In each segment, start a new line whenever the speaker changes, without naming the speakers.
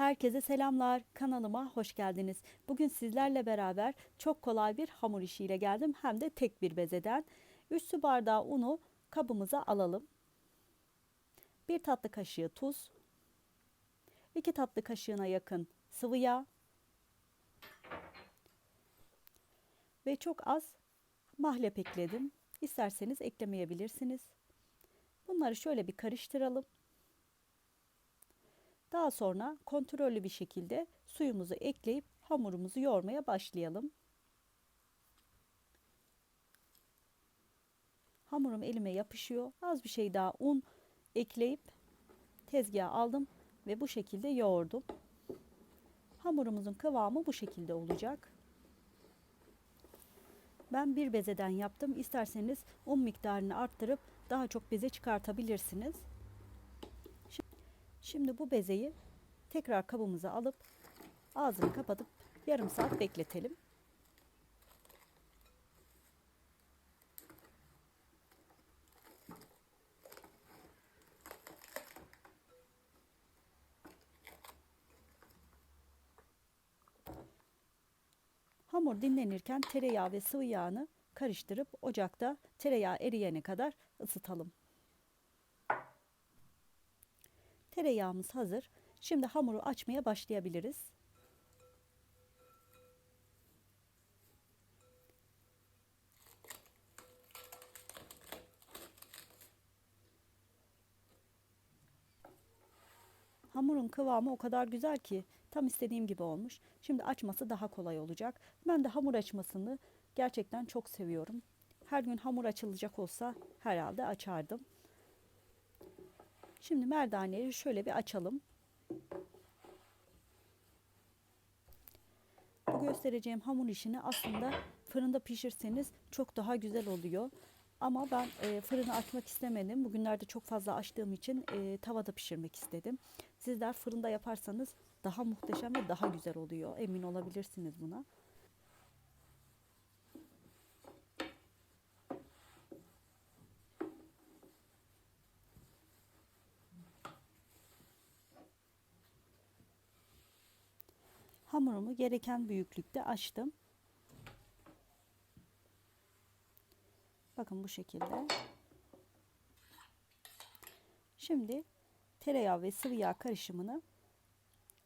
Herkese selamlar. Kanalıma hoş geldiniz. Bugün sizlerle beraber çok kolay bir hamur işiyle geldim. Hem de tek bir bezeden. 3 su bardağı unu kabımıza alalım. 1 tatlı kaşığı tuz. 2 tatlı kaşığına yakın sıvı yağ. Ve çok az mahlep ekledim. İsterseniz eklemeyebilirsiniz. Bunları şöyle bir karıştıralım. Daha sonra kontrollü bir şekilde suyumuzu ekleyip hamurumuzu yoğurmaya başlayalım. Hamurum elime yapışıyor. Az bir şey daha un ekleyip tezgaha aldım ve bu şekilde yoğurdum. Hamurumuzun kıvamı bu şekilde olacak. Ben bir bezeden yaptım. İsterseniz un miktarını arttırıp daha çok beze çıkartabilirsiniz. Şimdi bu bezeyi tekrar kabımıza alıp ağzını kapatıp yarım saat bekletelim. Hamur dinlenirken tereyağı ve sıvı yağını karıştırıp ocakta tereyağı eriyene kadar ısıtalım. Tereyağımız hazır. Şimdi hamuru açmaya başlayabiliriz. Hamurun kıvamı o kadar güzel ki tam istediğim gibi olmuş. Şimdi açması daha kolay olacak. Ben de hamur açmasını gerçekten çok seviyorum. Her gün hamur açılacak olsa herhalde açardım. Şimdi merdaneyi şöyle bir açalım. Bu göstereceğim hamur işini aslında fırında pişirseniz çok daha güzel oluyor. Ama ben e, fırını açmak istemedim. Bugünlerde çok fazla açtığım için e, tavada pişirmek istedim. Sizler fırında yaparsanız daha muhteşem ve daha güzel oluyor. Emin olabilirsiniz buna. Hamurumu gereken büyüklükte açtım. Bakın bu şekilde. Şimdi tereyağı ve sıvı yağ karışımını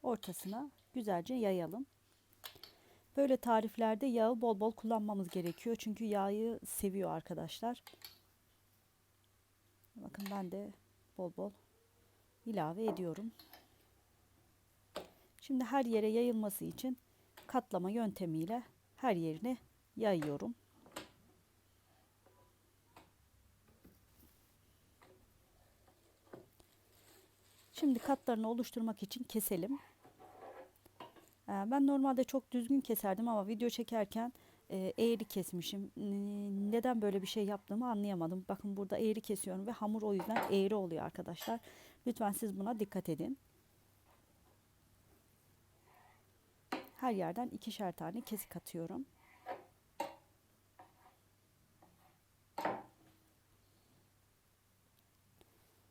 ortasına güzelce yayalım. Böyle tariflerde yağı bol bol kullanmamız gerekiyor. Çünkü yağı seviyor arkadaşlar. Bakın ben de bol bol ilave ediyorum. Şimdi her yere yayılması için katlama yöntemiyle her yerine yayıyorum. Şimdi katlarını oluşturmak için keselim. Ee, ben normalde çok düzgün keserdim ama video çekerken e, eğri kesmişim. Neden böyle bir şey yaptığımı anlayamadım. Bakın burada eğri kesiyorum ve hamur o yüzden eğri oluyor arkadaşlar. Lütfen siz buna dikkat edin. Her yerden ikişer tane kesik atıyorum.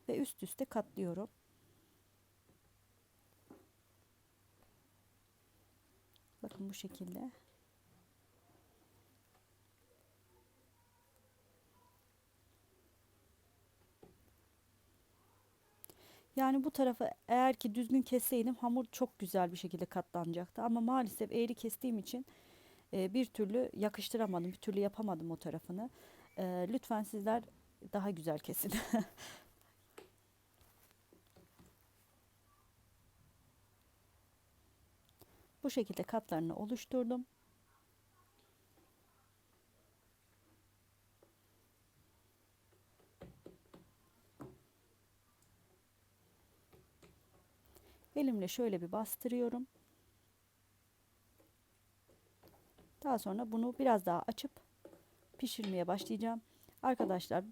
Ve üst üste katlıyorum. Bakın bu şekilde. Yani bu tarafı eğer ki düzgün kesseydim hamur çok güzel bir şekilde katlanacaktı. Ama maalesef eğri kestiğim için e, bir türlü yakıştıramadım, bir türlü yapamadım o tarafını. E, lütfen sizler daha güzel kesin. bu şekilde katlarını oluşturdum. Elimle şöyle bir bastırıyorum. Daha sonra bunu biraz daha açıp pişirmeye başlayacağım. Arkadaşlar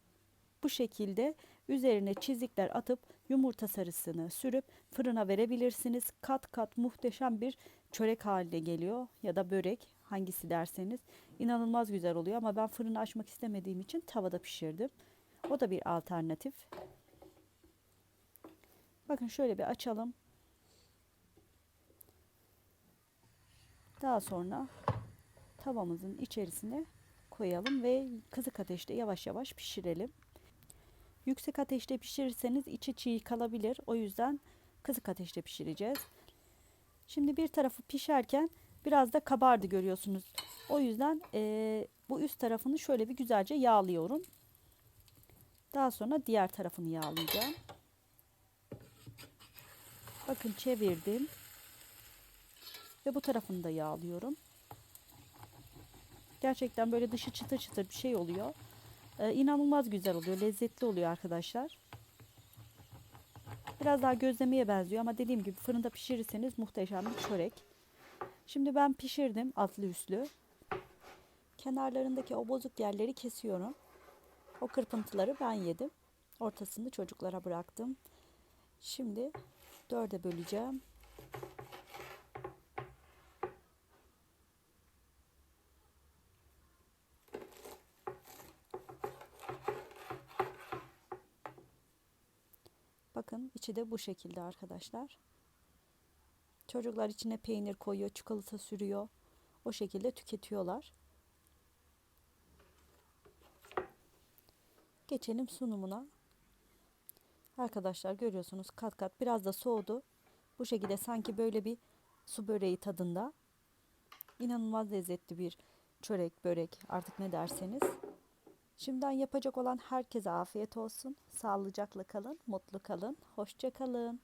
bu şekilde üzerine çizikler atıp yumurta sarısını sürüp fırına verebilirsiniz. Kat kat muhteşem bir çörek haline geliyor ya da börek hangisi derseniz inanılmaz güzel oluyor ama ben fırını açmak istemediğim için tavada pişirdim. O da bir alternatif. Bakın şöyle bir açalım. Daha sonra tavamızın içerisine koyalım ve kısık ateşte yavaş yavaş pişirelim. Yüksek ateşte pişirirseniz içi çiğ kalabilir. O yüzden kısık ateşte pişireceğiz. Şimdi bir tarafı pişerken biraz da kabardı görüyorsunuz. O yüzden eee, bu üst tarafını şöyle bir güzelce yağlıyorum. Daha sonra diğer tarafını yağlayacağım. Bakın çevirdim. Ve bu tarafını da yağlıyorum. Gerçekten böyle dışı çıtır çıtır bir şey oluyor. Ee, inanılmaz güzel oluyor. Lezzetli oluyor arkadaşlar. Biraz daha gözlemeye benziyor ama dediğim gibi fırında pişirirseniz muhteşem bir çörek. Şimdi ben pişirdim altlı üstlü. Kenarlarındaki o bozuk yerleri kesiyorum. O kırpıntıları ben yedim. Ortasını çocuklara bıraktım. Şimdi dörde böleceğim. Bakın içi de bu şekilde arkadaşlar. Çocuklar içine peynir koyuyor, çikolata sürüyor. O şekilde tüketiyorlar. Geçelim sunumuna. Arkadaşlar görüyorsunuz kat kat biraz da soğudu. Bu şekilde sanki böyle bir su böreği tadında. İnanılmaz lezzetli bir çörek, börek artık ne derseniz. Şimdiden yapacak olan herkese afiyet olsun. Sağlıcakla kalın, mutlu kalın, hoşça kalın.